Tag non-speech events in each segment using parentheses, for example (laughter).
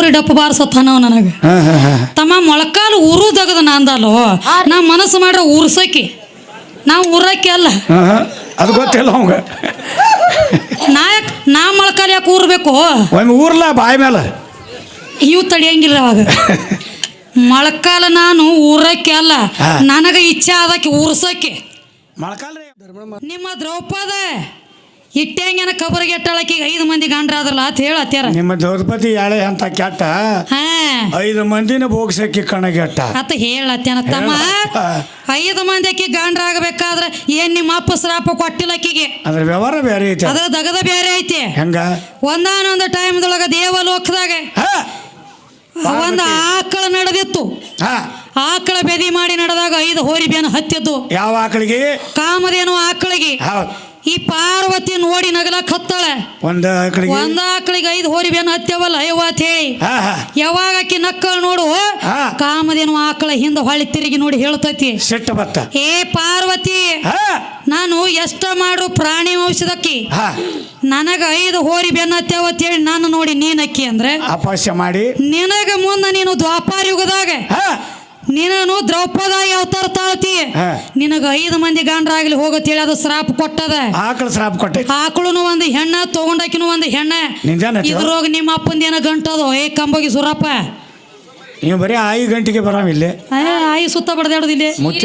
ಊರಿ ಡಪ್ಪ ಬಾರಿಸತ್ತಾನವ ನನಗ. ಹಾ ಹಾ ಹಾ. ತಮ್ಮ ಮೊಳಕಾಲು ಊರು ತೆಗದ ನಾಂದಲು? ನಾ ಮನಸ್ಸು ಮಾಡ್ರ ಊರ್ಸಕಿ. ನಾವು ಊರಕ್ಕೆ ಅಲ್ಲ. ಅದು ಗೊತ್ತಿಲ್ಲ ಅವಂಗ. ನಾ ಯಾಕೆ ನಾ ಮೊಳಕಾಲು ಯಾಕೆ ಊರ್ಬೇಕು? ಒಮ್ಮೆ ಊರ್ಲ ಬಾಯಿ ಮೇಲೆ ಇವು ತಡಿಯಂಗಿಲ್ಲ ಅವಾಗ. ಮೊಳಕಾಲ ನಾನು ಊರಕ್ಕೆ ಅಲ್ಲ. ನನಗ ಇಚ್ಛೆ ಆದಕ್ಕೆ ಊರ್ಸಕ್ಕೆ ಮೊಳಕಾಲ್ರಿ. ನಿಮ್ಮ ದ್ರೌಪದ. ಇಟ್ಟಂಗನ ಕಬರಿಗೆ ಎಟ್ಟಾಳಕ್ಕಿಗೆ ಐದು ಮಂದಿ ಗಂಡ್ರಾದ್ರಲ್ಲ ಅಂತ ಹೇಳತ್ಯಾರ ನಿಮ್ಮ ದ್ರೌಪದಿ ಯಾಳೆ ಅಂತ ಕೆಟ್ಟ? ಹಾ. ಐದು ಮಂದಿನ ಭೋಗ್ಸಕ್ಕೆ ಕಣಗೆಟ್ಟ. ಅತ್ತ ಹೇಳತ್ತೇನ ತಮ್ಮ. ಐದು ಮಂದಿ ಅಕ್ಕಿ ಗಂಡ್ರಾಗಬೇಕಾದ್ರೆ ಏನ್ ನಿಮ್ಮ ಅಪ್ಪ ಶ್ರಾಪ ಕೊಟ್ಟಿಲ್ಲ ಅಕ್ಕಿಗೆ ಅದ್ರ ವ್ಯವಹಾರ ಬೇರೆ ಐತಿ. ಅದ್ರ ದಗದ ಬೇರೆ ಐತಿ. ಹೆಂಗ? ಒಂದಾನೊಂದು ಟೈಮ್ದೊಳಗ ದೇವಲೋಕದಾಗ ಒಂದು ಆಕಳ ನಡೆದಿತ್ತು. ಹಾ. ಆಕಳ ಬೆದಿ ಮಾಡಿ ನಡೆದಾಗ ಐದು ಹೋರಿ ಬೇನ ಹತ್ತಿದ್ದು. ಯಾವ ಆಕಳಿಗೆ? ಕಾಮದೇನು ಆಕಳಿಗೆ. ಹೌದು. ಈ ಪಾರ್ವತಿ ನೋಡಿ ನಗಲಕ್ ಹತ್ತಾಳೆ. ಒಂದು ಆಕಳಿಗೆ? ಒಂದ ಆಕಳಿಗೆ ಐದು ಹೋರಿ ಬೇನ ಹತ್ತೇವಲ್ಲ ಐವತ್ ಅಂತ ಹೇಳಿ. ಯಾವಾಗ ಆಕಿ ನಕ್ಕಳ ನೋಡು. ಕಾಮದೇನು ಆಕಳ ಹಿಂದೆ ಹೊಳಿ ತಿರುಗಿ ನೋಡಿ ಹೇಳ್ತೈತಿ. ಸಿಟ್ಟು ಬತ್ತ. ಏ ಪಾರ್ವತಿ ನಾನು ಎಷ್ಟ ಮಾಡು ಪ್ರಾಣಿ ವಂಶದಕ್ಕಿ ನನಗ ಐದು ಹೋರಿ ಬೆನ್ನ ಹತ್ಯಾವ ಅಂತ ಹೇಳಿ ನಾನು ನೋಡಿ ನೀನಕ್ಕಿ ಅಂದ್ರೆ? ಅಪಸ್ಯ ಮಾಡಿ. ನಿನಗ ಮುಂದೆ ನೀನು ದ್ವಾಪಾರ ಯುಗದಾಗ ಹಾ. ನೀನು ದ್ರೌಪದಾಗಿ ಅವತಾರ ತಾಳ್ತಿ. ನಿನಗ ಐದು ಮಂದಿ ಗಂಡ್ರಾಗ್ಲಿ ಹೋಗತ್ ಹೇಳಿ ಅದು ಶ್ರಾಪ್ ಕೊಟ್ಟದ ಆಕಳ ಶ್ರಾಪ್ ಕೊಟ್ಟೆ ಆಕಳುನು ಒಂದು ಹೆಣ್ಣ ತಗೊಂಡಾಕಿನ ಒಂದು ಹೆಣ್ಣ ಇದ್ರೋಗ ನಿಮ್ಮ ಅಪ್ಪಂದ ಏನ ಗಂಟದು ಏ ಕಂಬೋಗಿ ಸುರಪ್ಪ ನೀವು ಬರೀ ಐದು ಗಂಟೆಗೆ ಬರಾಮ ಇಲ್ಲಿ ಆಯಿ ಸುತ್ತ ಬಡ್ದಾಡೋದು Thank ಮುಚ್ಚ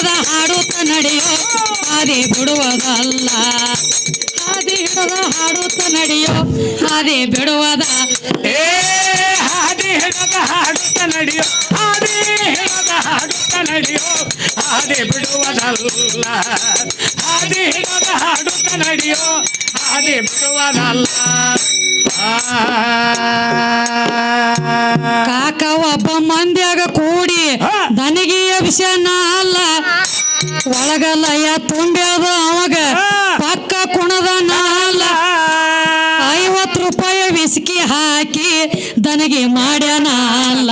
ಹಿಡದ ಹಾಡುತ್ತ ನಡೆಯೋ ಹಾದಿ ಬಿಡುವುದಲ್ಲ ಹಾದಿ ಹಿಡದ ಹಾಡುತ್ತ ನಡೆಯೋ ಹಾದಿ ಬಿಡುವುದ ಏ ಹಾದಿ ಹಿಡದ ಹಾಡುತ್ತ ನಡೆಯೋ ಹಾದಿ ಹಿಡದ ಹಾಡುತ್ತ ನಡೆಯೋ ಹಾದಿ ಬಿಡುವುದಲ್ಲ ಹಾದಿ ಹಿಡದ ಹಾಡುತ್ತ ನಡೆಯೋ ಹಾದಿ ಬಿಡುವುದಲ್ಲ. ಕಾಕ ಒಬ್ಬ ಮಂದ್ಯಾಗ ಕೂಡಿ. ದನಿಗೆ ಅಭಿಷೇನ ಅಲ್ಲ ಒಳಗಲಯ ತುಂಬ್ಯಾದ ಅವಾಗ. ಪಕ್ಕ ಕುಣದ ನಾಲ್. ಐವತ್ತು ರೂಪಾಯಿ ವಿಸ್ಕಿ ಹಾಕಿ ದನಗೆ ಮಾಡ್ಯಾನ ಅಲ್ಲ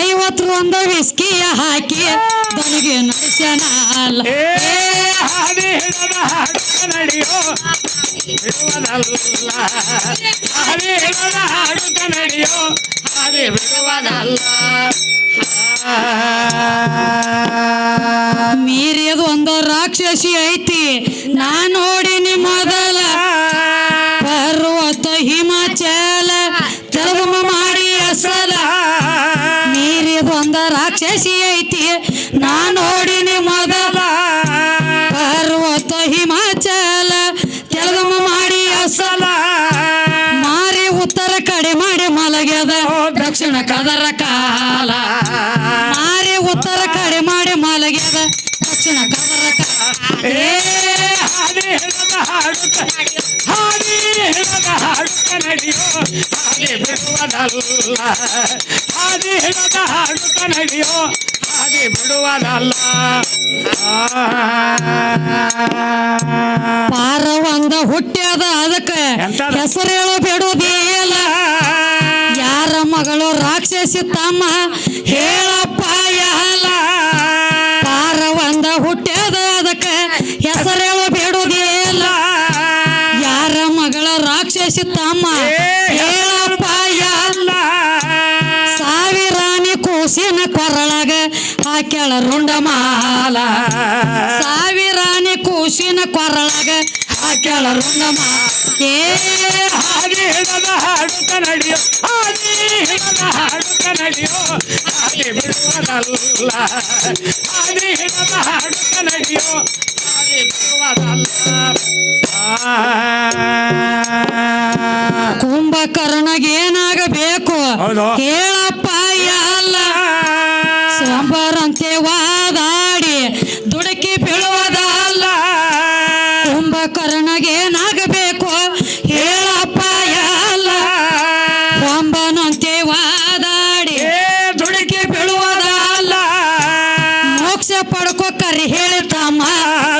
ಐವತ್ತು ಒಂದು ವಿಸ್ಕಿ ಹಾಕಿ ದನಗೆ ನಡೆಸ್ಯಾನ ಅಲ್ಲ ಏ ಹಾದಿ ಹಿಡದ ಹಾಡು ಕನ್ನಡಿಯೋ ಬಿಡುವನಲ್ಲ. ಹಾದಿ ರಾಕ್ಷಸಿ ಐತಿ. ನಾ ನೋಡಿನಿ ಮೊದಲ ಪರ್ವತ ಹಿಮಾಚಲ ಮಾಡಿ ಅಸಲ. ಬಂದ ರಾಕ್ಷಸಿ ಐತಿ. ಕನ್ನಡಿಯೋ ಹಾದಿ ಬಿಡುವನಲ್ಲ ಹಾದಿ ಹಿಡದ ಹಾಡು ಕನ್ನಡಿಯೋ ಹಾದಿ ಬಿಡುವನಲ್ಲ ಆ. ಪಾರ ಒಂದ ಹುಟ್ಟ್ಯದ ಅದಕ್ಕ ಎಂತದ? ಹೆಸರೇಳು ಬಿಡುವುದಿಲ್ಲ ಯಾರ ಮಗಳು ರಾಕ್ಷಸಿ ತಮ್ಮ ಹೇಳಪ್ಪ ಯಾಲ ಪಾರ ಒಂದ ಹುಟ್ಟ್ಯದ ಹೆಸರು ಹೆಸರೇಳು ಬಿಡುವುದಿಲ್ಲ ಯಾರ ಮಗಳ ರಾಕ್ಷಸಿ ತಮ್ಮ ರುಂಡಮಾಲ ಸಾವಿರಾನಿ ಕೂಸಿನ ಕೊರಳಗ ಹಾಕ್ಯಾಳ ರುಂಡಮಾಲ ಏ ಹಾದಿ ಹಿಡದ ಹಾಡು ಕನ್ನಡಿಯೋ ಹಾಗೆ ಹಿಡದ ಹಾಡು ಕನ್ನಡಿಯೋ ಹಾಗೆ ಬಿಡುವನಲ್ಲ. ಹಾಗೆ ಹಿಡದ ಹಾಡು ಕನ್ನಡಿಯೋ ಹಾದಿ ಬಿಡುವನಲ್ಲ. ಆ. ಕುಂಭಕರ್ಣಗೇನಾಗಬೇಕು ಹೌದು.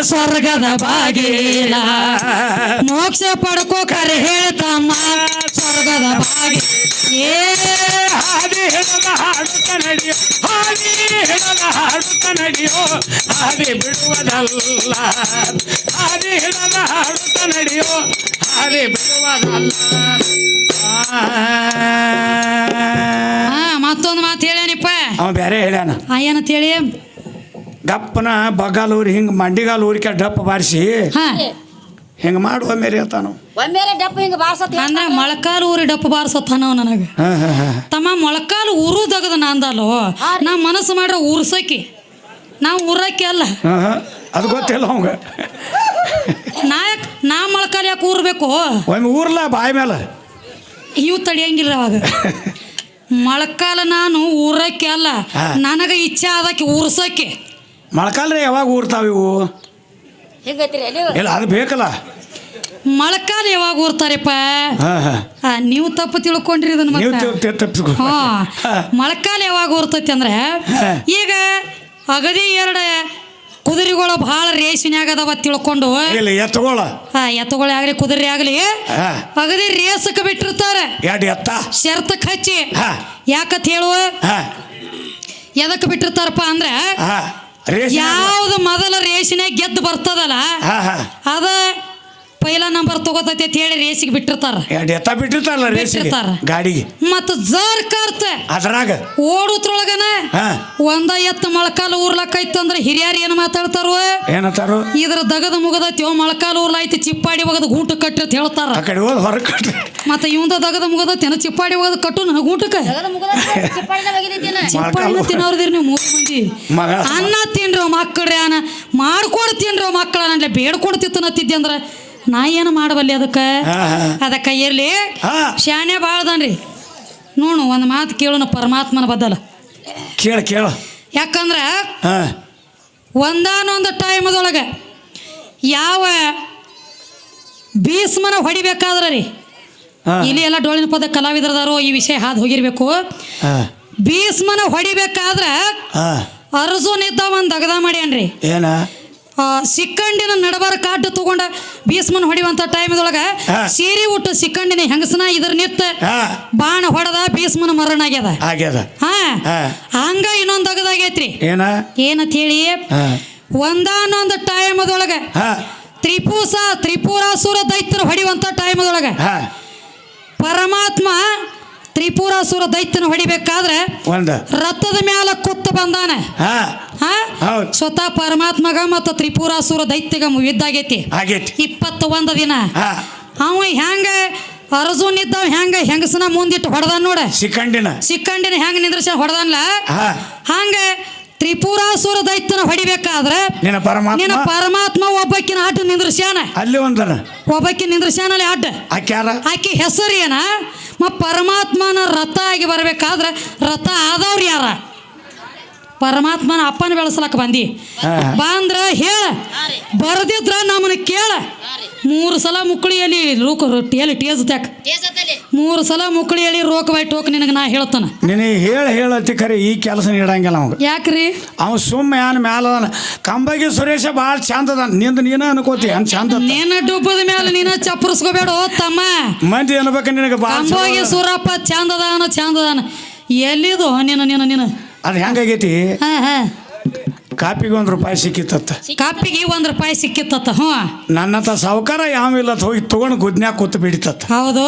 ಸ್ವರ್ಗದ ಬಾಗಿಲ. ಮೋಕ್ಷ ಪಡ್ಕೋ ಕರೆ ಹೇಳ್ತಮ್ಮ ಸ್ವರ್ಗದ ಬಾಗಿ ಏ ಹಾದಿ ಹಿಡದ ಹಾಡುತ್ತ ನಡೆಯೋ ಹಾದಿ ಹಿಡದ ಹಾಡುತ್ತ ನಡೆಯೋ ಹಾದಿ ಬಿಡುವುದಲ್ಲ. ಹಾದಿ ಹಿಡದ ಹಾಡುತ್ತ ನಡೆಯೋ ಹಾದಿ ಬಿಡುವುದಲ್ಲ. ಹಾ ಮತ್ತೊಂದು ಮಾತು ಹೇಳ್ಯಾನಿಪ್ಪ ಅವ ಬೇರೆ ಹೇಳ್ಯಾನ. ಏನಂತ ಹೇಳಿ? ಗಪ್ಪನ ಬಗಾಲೂರಿ ಹಿಂಗೆ ಮಂಡಿಗಾಲ್ ಊರಿಕೆ ಡಪ್ಪ ಬಾರಿಸಿ ಹಿಂಗ್ ಹಿಂಗೆ ಮಾಡುವ ಮೇರೆ ಅಂತಾನು ಒಮ್ಮೆರೆ ಡಪ್ಪ ಹಿಂಗ ಬಾರ್ಸತ್ ಅಂದ್ರ ಮೊಳಕಾಲು ಊರಿ ಡಪ್ಪು ಬಾರ್ಸತ್ತಾನವ ನನಗೆ. ಹಾಂ ಹಾಂ ಹಾಂ. ತಮ್ಮ ಮೊಳಕಾಲು ಊರುದಗದ ನಂದಲ್ಲೋ ನಾ ಮನಸ್ಸು ಮಾಡ್ರೆ ಉರ್ಸಕಿ ನಾವು ಊರಕ್ಕೆ ಅಲ್ಲ. ಅದು ಗೊತ್ತಿಲ್ಲ ಅವಂಗ. ನಾ ಯಾಕ್ ನಾ ಮೊಳಕಾಲು ಯಾಕೆ ಊರ್ಬೇಕು? ಒಮ್ಮೆ ಊರ್ಲ ಬಾಯ್ ಮೇಲೆ ಇವು ತಡಿಯಂಗಿಲ್ಲ ಅವಾಗ. (laughs) ಮೊಳಕಾಲ ನಾನು ಊರಕ್ಕೆ ಅಲ್ಲ. ನನಗೆ ಇಚ್ಛೆ ಆದಕ್ಕೆ ಊರ್ಸಕ್ಕೆ ಮೊಳಕಾಲ್ರಿ ಯಾವಾಗ ಊರ್ತಾವ ಇವು? ಹಿಂಗೈತ್ರಿ ಅಲ್ಲಿ? ಇಲ್ಲ ಅದು ಬೇಕಲ್ಲ. ಮೊಳಕಾಲು ಯಾವಾಗ ಊರ್ತಾರಪ್ಪ? ಹಾಂ ಹಾಂ. ಆ, ನೀವು ತಪ್ಪು ತಿಳ್ಕೊಂಡ್ರಿ ಇದನ್ನ ನೀವು ಮತ್ತೆ ತಪ್ಪಿಸ್ಕೊ. ಹಾ. ಮೊಳಕಾಲು ಯಾವಾಗ ಊರ್ತೈತಿ ಅಂದ್ರೆ ಈಗ ಅಗದಿ ಎರಡು ಕುದುರೆಗಳು ಭಾಳ ರೇಸಿನ್ಯಾಗ ಅದಾವ ತಿಳ್ಕೊಂಡು. ಇಲ್ಲ ಎತ್ತುಗೋಳ. ಹಾ ಎತ್ತುಗಳೇ ಆಗಲಿ ಕುದುರೆ ಆಗಲಿ ಹಾಂ. ಅಗದಿ ರೇಸಕ್ಕೆ ಬಿಟ್ಟಿರ್ತಾರೆ. ಎರಡು ಎತ್ತ. ಶರ್ತಕ್ಕೆ ಹಚ್ಚಿ. ಹಾಂ. ಯಾಕತ್ ಹೇಳುವ ಹಾಂ. ಎದಕ್ಕೆ ಬಿಟ್ಟಿರ್ತಾರಪ್ಪ ಅಂದ್ರೆ ಹಾಂ. ಯಾವ್ದು ಮೊದಲ ರೇಸಿನಾಗ ಗೆದ್ದು ಬರ್ತದಲ್ಲ ಅದ ಪೈಲ ನಂಬರ್ ತಗೋತೈತಿ ಅಂತ ಹೇಳಿ ರೇಸಿಗೆ ಬಿಟ್ಟಿರ್ತಾರ. ಎತ್ತ ಬಿಟ್ಟಿರ್ತಾರಲ್ಲ ರೇಸಿಗೆ ಬಿಟ್ಟಿರ್ತಾರ. ಗಾಡಿಗೆ. ಮತ್ತ ಜರ್ ಕರ್ತ. ಅದ್ರಾಗ? ಓಡುತ್ರೊಳಗನ ಒಂದ ಎತ್ತ ಮೊಳಕಾಲು ಊರ್ಲಕ್ಕೈತಿ ಅಂದ್ರೆ ಹಿರಿಯರು ಏನು ಮಾತಾಡ್ತಾರೋ? ಏನಂತಾರು? ಇದ್ರ ದಗದ ಮುಗದೈತಿ ಮೊಳಕಾಲು ಐತಿ ಚಿಪ್ಪಾಡಿ ಒಗದ ಗೂಟ ಕಟ್ಟಿರ್ತ ಹೇಳ್ತಾರ. ಆ ಕಡೆ ಹೋದ್ ಹೊರಗೆ ಕಟ್ರಿ. ಮತ್ತೆ ಇವಂದ ದಗದ ಮುಗದ ತಿನ್ನ ಚಿಪ್ಪಾಡಿ ಹೋಗೋದು ಕಟ್ಟು ನನಗೆ ಊಟಕ್ಕೆ ಚಿಪ್ಪಾಡಿನ ತಿನ್ನೋರ್ದಿರಿ ನೀವು ಮೂರು ಮಂದಿ. ಅನ್ನ ತಿನ್ರೋ ಮಕ್ಕಳ್ರಿ ಅನ್ನ ಮಾಡ್ಕೊಂಡು ತಿನ್ರೋ ಮಕ್ಕಳ ನನ್ನ ಬೇಡ್ಕೊಂಡು ತಿತ್ತನತ್ತಿದ್ದೆ ಅಂದ್ರೆ ನಾ ಏನು ಮಾಡಬಲ್ಲಿ ಅದಕ್ಕೆ? ಅದಕ್ಕೆ ಇರ್ಲಿ ಶಾಣೆ ಶಾನೆ ಭಾಳದನ್ರಿ ನೋಡು ಒಂದು ಮಾತು ಕೇಳೋಣ ಪರಮಾತ್ಮನ ಬದಲ. ಕೇಳ ಕೇಳ. ಯಾಕಂದ್ರೆ ಹಾಂ. ಒಂದಾನೊಂದು ಟೈಮದೊಳಗೆ ಯಾವ ಭೀಷ್ಮನ ಹೊಡಿಬೇಕಾದ್ರೆ ರೀ ಇಲ್ಲಿ ಎಲ್ಲ ಡೋಳಿನ ಪದ ಕಲಾವಿದರದಾರೋ ಈ ವಿಷಯ ಹಾದು ಹೋಗಿರ್ಬೇಕು. ಭೀಷ್ಮನ ಹೊಡಿಬೇಕಾದ್ರೆ ಹಾಂ. ಅರ್ಜುನ್ ಇದ್ದ ಒಂದು ದಗದ ಮಾಡ್ಯಾನ್ರಿ. ಏನ? ಸಿಕ್ಕಂಡಿನ ನಡಬಾರ ಕಾಟು ತಗೊಂಡ ಭೀಷ್ಮನ ಹೊಡಿವಂತ ಟೈಮ್ದೊಳಗ ಸೀರಿ ಉಟ್ಟು ಸಿಕ್ಕಂಡಿನ ಹೆಂಗಸನ ಇದ್ರ ನಿತ್ತ ಬಾಣ ಹೊಡೆದ ಭೀಸ್ಮನ ಮರಣ ಆಗ್ಯದ. ಆಗ್ಯದ. ಹಾ. ಹಂಗ ಇನ್ನೊಂದ್ ದಗದಾಗೈತ್ರಿ ಏನ? ಏನಂತ ಹೇಳಿ? ಒಂದಾನೊಂದ್ ಟೈಮದೊಳಗ ತ್ರಿಪುಸ ತ್ರಿಪುರಾಸುರ ದೈತ್ಯನ ಹೊಡಿವಂತ ಟೈಮದೊಳಗ ಪರಮಾತ್ಮ ತ್ರಿಪುರಾಸುರ ದೈತ್ಯನ ಹೊಡಿಬೇಕಾದ್ರೆ ಒಂದು. ರಥದ ಮ್ಯಾಲ ಕುತ್ತ ಬಂದಾನೆ. ಸ್ವತಃ ಪರಮಾತ್ಮಗ ಮತ್ತು ತ್ರಿಪುರಾಸುರ ದೈತ್ಯಗ ಯುದ್ಧಾಗೈತಿ. ಆಗೈತಿ. ಇಪ್ಪತ್ತ ಒಂದು ದಿನ ಅವ ಹೆಂಗ ಅರ್ಜುನ್ ಇದ್ದಾವ ಹೆಂಗ ಹೆಂಗಸನ ಮುಂದಿಟ್ಟು ಹೊಡೆದ ನೋಡ. ಸಿಕ್ಕಂಡಿನ. ಸಿಕ್ಕಂಡಿನ ಹೆಂಗ ನಿಂದ್ರಸ ಹೊಡೆದನ್ಲ. ಹಂಗ ತ್ರಿಪುರಾಸುರ ದೈತ್ಯನ ಹೊಡಿಬೇಕಾದ್ರೆ ನಿನ್ನ ನಿನ್ನ ಪರಮಾತ್ಮ ಪರಮಾತ್ಮ ಒಬ್ಬಕ್ಕಿನ ಆಟ ನಿಂದ್ರಸ್ಯಾನ ಅಲ್ಲಿ ಒಂದನ ಒಬ್ಬಕ್ಕಿ ನಿಂದ್ರಸ್ಯಾನಲ್ಲಿ ಆಟ ಆಕ್ಯಾರ ಆಕೆ ಹೆಸರು ಏನ ಮ ಪರಮಾತ್ಮನ ರಥ ಆಗಿ ಬರಬೇಕಾದ್ರೆ ರಥ ಆದವ್ರು ಯಾರ ಪರಮಾತ್ಮನ ಅಪ್ಪನ ಬೆಳೆಸ್ಲಕ್ಕ ಬಂದಿ ಬಾಂದ್ರ ಹೇಳ ಬರ್ದಿದ್ರ ನಮ್ಮನ್ನ ಕೇಳ ಮೂರು ಸಲ ಮುಕ್ಕಳಿಯಲ್ಲಿ ಲೂಕ ರೊಟ್ಟಿಯಲ್ಲಿ ಟೇಜ್ ತ್ಯಾಕ ಮೂರು ಸಲ ಮುಕ್ಕಳಿ ಹೇಳಿ ರೋಕ್ ಬೈ ಟೋಕ್ ನಿನಗೆ ನಾ ಹೇಳ್ತಾನ. ನಿನಗೆ ಹೇಳ ಹೇಳತ್ತಿ ಖರೆ ಈ ಕೆಲಸ ನೀಡಂಗಿಲ್ಲ ಅವಾಗ. ಯಾಕ್ರಿ? ಅವ ಸುಮ್ಮ ಏನ್ ಮ್ಯಾಲ ಅದಾನ. ಕಂಬಗಿ ಸುರೇಶ ಭಾಳ ಚಂದ ಅದ ನಿಂದ ನೀನ ಅನ್ಕೋತಿ ಅನ್ ಚಂದ ಅದ. ನೀನ ಡುಬ್ಬದ ಮೇಲೆ ನೀನ ಚಪ್ಪರಿಸ್ಕೋಬೇಡ ತಮ್ಮ. ಮಂದಿ ಅನ್ಬೇಕ ನಿನಗೆ ಭಾಳ ಅದ ಸೂರಪ್ಪ ಚಂದದಾನ ಚಂದದಾನ ಎಲ್ಲಿದು ನೀನು ನೀನು ನೀನು. ಅದು ಹೆಂಗಾಗೈತಿ ಹಾ ಹಾ. ಕಾಪಿಗೆ ಒಂದು ರೂಪಾಯಿ ಸಿಕ್ಕಿತ್ತತ್ತ. ಕಾಪಿಗೆ ಒಂದು ರೂಪಾಯಿ ಸಿಕ್ಕಿತ್ತತ್ತ ಹ್ಞೂ. ನನ್ನಂತ ಸಾವುಕಾರ ಯಾವಿಲ್ಲ ಹೋಗಿ ತಗೊಂಡು ಗುದ್ನ್ಯಾಗ ಕೂತು ಬಿಡಿತತ್ತ ಹೌದು.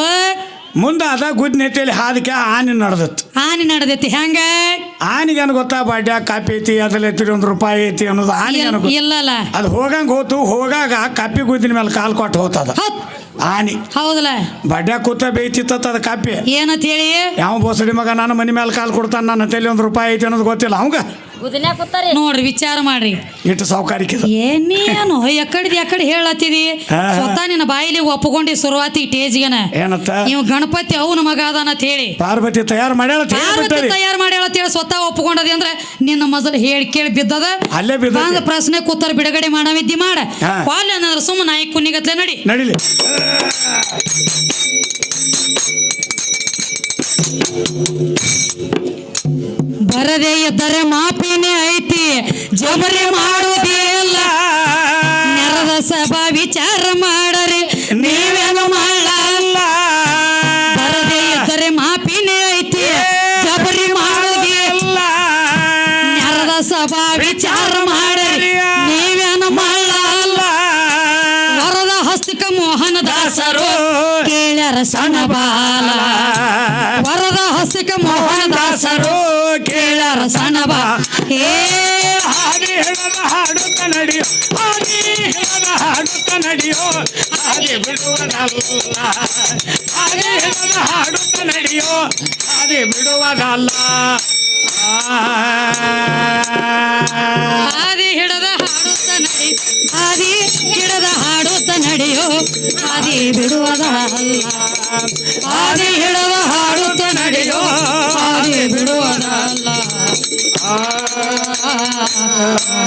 ಮುಂದೆ ಅದ ಗುದ್ ನೆತ್ತಿಯಲ್ಲಿ ಹಾದಕ್ಕೆ ಆನೆ ನಡೆದತ್ತು. ಆನೆ ನಡೆದೈತಿ ಹೆಂಗ? ಆನಿಗೆ ಏನು ಗೊತ್ತಾ ಬಾಡ್ಯ ಕಾಪಿ ಐತಿ ಅದ್ರಲ್ಲಿ ಐತಿ ಒಂದು ರೂಪಾಯಿ ಐತಿ ಅನ್ನೋದು ಆನೆ ಗೊತ್ತ? ಇಲ್ಲಲ್ಲ ಅದು ಹೋಗಂಗ ಹೋತು ಹೋಗಾಗ ಕಾಪಿ ಗುದ್ದಿನ ಮೇಲೆ ಕಾಲು ಕೊಟ್ಟು ಹೋತದ. ಆನೆ ಆನಿ. ಹೌದಲ್ಲ. ಬಡ್ಯ ಕೂತ ಬೇಯ್ತಿತ್ತ ಅದ ಕಾಪಿ. ಏನಂತ ಹೇಳಿ? ಯಾವ ಬೋಸಡಿ ಮಗ ನಾನು ಮನೆ ಮೇಲೆ ಕಾಲು ಕೊಡ್ತಾನೆ ನನ್ನ ತಲೆ ಒಂದು ರೂಪಾಯಿ ಐತಿ ಅನ್ನೋದು ಗೊತ್ತಿಲ್ಲ ಅವಂಗ. ಗುದನ್ಯಾಗ ಕೂತಾರಿ? ನೋಡ್ರಿ ವಿಚಾರ ಮಾಡ್ರಿ. ಇಟ್ಟು ಸಾವುಕಾರಿಕೆ ಏನೇನು? ಎಕಡ್ದು ಎಕಡೆ ಹೇಳತ್ತಿದಿ. ಸ್ವತಃ ನಿನ್ನ ಬಾಯಿಲಿ ಒಪ್ಪಕೊಂಡಿ ಶುರುವಾತಿ ಟೇಜ್ಗೆನ. ಏನತ್ತ? ನೀವು ಗಣಪತಿ ಅವನ ಮಗ ಅದಾನ ಅಂತ ಹೇಳಿ. ಪಾರ್ವತಿ ತಯಾರು ಮಾಡ್ಯಾಳ ಪಾರ್ವತಿ ತಯಾರು ಮಾಡಿ ಹೇಳತ್ತೇಳಿ ಸ್ವತಃ ಒಪ್ಕೊಂಡದಿ ಅಂದ್ರೆ ನಿನ್ನ ಮೊದಲು ಹೇಳಿ ಕೇಳಿ ಬಿದ್ದದ? ಅಲ್ಲೇ ಬಿದ್ದ ಬಂದ ಪ್ರಶ್ನೆ ಕೂತರ ಬಿಡುಗಡೆ ಮಾಡವಿದ್ದಿ ಮಾಡ. ಪಾಲ್ ಅನ್ನೋದ್ರ ಸುಮ್ಮ ನಾಯಿ ಕುನಿಗತ್ಲೆ ನಡಿ. ನಡಿಲಿ. ಬರದೇ ಇದ್ದರೆ ಮಾಪಿನೇ ಐತಿ ಜಬರಿ ಮಾಡುವುದೇ ಮೋಹನ ದಾಸರು ಕೇಳ್ಯಾರ ಸಣ್ಣ ಬಾಲ. ವರದ ಹಸಿಕ ಮೋಹನ ದಾಸರು ಕೇಳ್ಯಾರ ಸಣ್ಣ ಬಾ. ಏ ಹಾಗೆ ಹೇಳದ ಹಾಡುತ್ತ ನಡೆಯೋ ಹಾಗೆ ಹೇಳದ ಹಾಡುತ್ತ ನಡಿಯೋ ಹಾಗೆ ಬಿಡುವುದಲ್ಲ ಹಾಗೆ ಹೇಳದ ಹಾಡುತ್ತ ನಡಿಯೋ ಹಾಗೆ ಬಿಡುವುದಲ್ಲ ಆದಿ ಬಿಡುವದ ಅಲ್ಲ